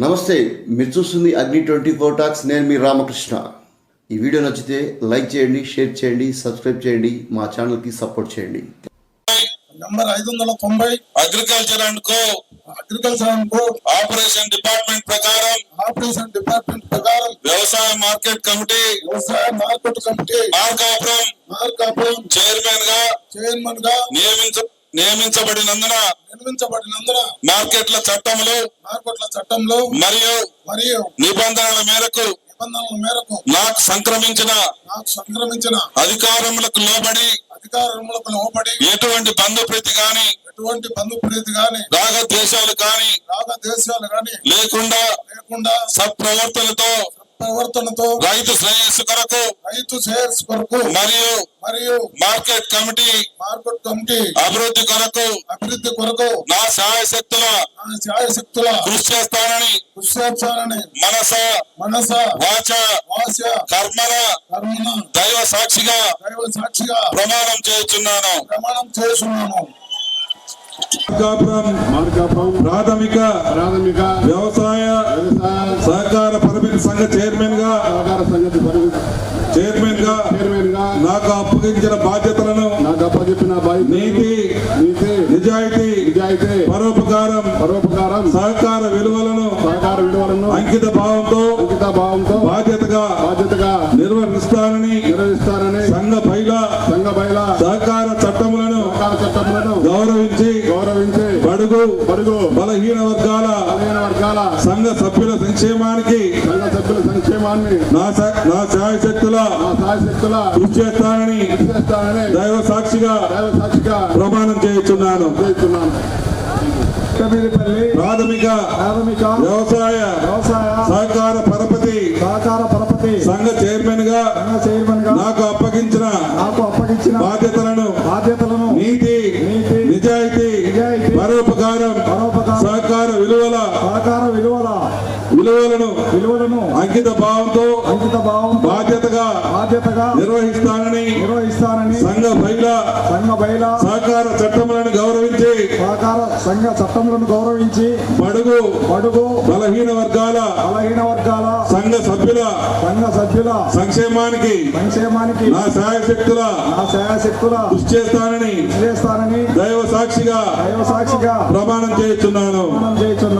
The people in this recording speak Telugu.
నమస్తే మీరు చూస్తుంది అగ్ని ట్వంటీ ఫోర్ టాక్స్ నేను మీ రామకృష్ణ. ఈ వీడియో నచ్చితే లైక్ చేయండి షేర్ చేయండి సబ్స్క్రైబ్ చేయండి మా ఛానల్కి సపోర్ట్ చేయండి. నంబర్ ఐదు వందల తొంభై. Agriculture and co. Agriculture and co. Operation department ప్రకారం. ఆపరేషన్ డిపార్ట్మెంట్ ప్రకారం. వ్యవసాయ మార్కెట్ కమిటీ. వ్యవసాయ మార్కెట్ కమిటీ. మార్కాపురం. మార్కాపురం. చైర్మన్గా చైర్మన్గా నియమించ నియమించబడినందున. నిర్మించబడినందున మార్కెట్ల చట్టములు. మార్కెట్ల చట్టంలో మరియు మరియు నిబంధనల మేరకు నిబంధనల మేరకు నాకు సంక్రమించిన నాకు సంక్రమించిన అధికారములకు లోబడి అధికారములకు లోబడి ఎటువంటి బంధుప్రీతి గాని ఎటువంటి బంధుప్రీతి గాని రాగద్వేషాలు కాని రాగ దేశాలు గాని లేకుండా లేకుండా సత్ప్రవర్తనతో ప్రవర్తనతో రైతు శ్రేయస్సు కొరకు రైతు షేర్స్ కొరకు మరియు మరియు మార్కెట్ కమిటీ మార్కెట్ కమిటీ అభివృద్ధి కొరకు అభివృద్ధి కొరకు నా శాయశక్తుల నా శాయశక్తుల కృషి చేస్తానని కృషి చేస్తానని మనస మనస వాచ వాస్య కర్మల కర్మన దైవ సాక్షిగా దైవ సాక్షిగా ప్రమాణం చేస్తున్నాను ప్రమాణం చేస్తున్నాను ప్రాథమిక ప్రాథమిక వ్యవసాయ సహకార పరిమితి సంఘ చైర్మన్గా చైర్మన్గా నాకు అప్పగించిన బాధ్యతలను నాకు బాధ్యత నీతి నీతి నిజాయితీ నిజాయితీ పరోపకారం పరోపకారం సహకార విలువలను సహకార విలువలను అంకిత భావంతో అంకిత భావంతో బాధ్యతగా బాధ్యతగా నిర్వహిస్తానని నిర్వహిస్తారని సంఘ బయల సంఘ బయల సహకార చట్టములను గౌరవించి గౌరవించి బడుగు పరుగు బలహీన వర్గాల బలహీన వర్గాల సంఘ సభ్యుల సంక్షేమానికి సంఘ సభ్యుల సంక్షేమాన్ని నా నా శాయశక్తుల నా సాయశక్తుల కృషి చేస్తానని దైవ సాక్షిగా దైవ సాక్షిగా ప్రమాణం చేస్తున్నాను చేస్తున్నాను కబీరిపల్లి ప్రాథమిక ప్రాథమిక వ్యవసాయ వ్యవసాయ సహకార పరపతి సహకార పరపతి సంఘ చైర్మన్గా సంఘ చైర్మన్గా నాకు అప్పగించిన నాకు విలువలను అంకిత భావంతో అంకిత భావం బాధ్యతగా బాధ్యతగా నిర్వహిస్తానని నిర్వహిస్తానని సంఘ మహిళ సంఘ బయల సహకార చట్టములను గౌరవించి సహకార సంఘ చట్టములను గౌరవించి బడుగు బడుగు బలహీన వర్గాల బలహీన వర్గాల సంఘ సభ్యుల సంఘ సభ్యుల సంక్షేమానికి సంక్షేమానికి నా శాయశక్తుల నా శాయశక్తుల కృషి చేస్తానని చేస్తానని దైవ సాక్షిగా దైవ సాక్షిగా ప్రమాణం చేస్తున్నాను ప్రమాణం చేస్తున్నాను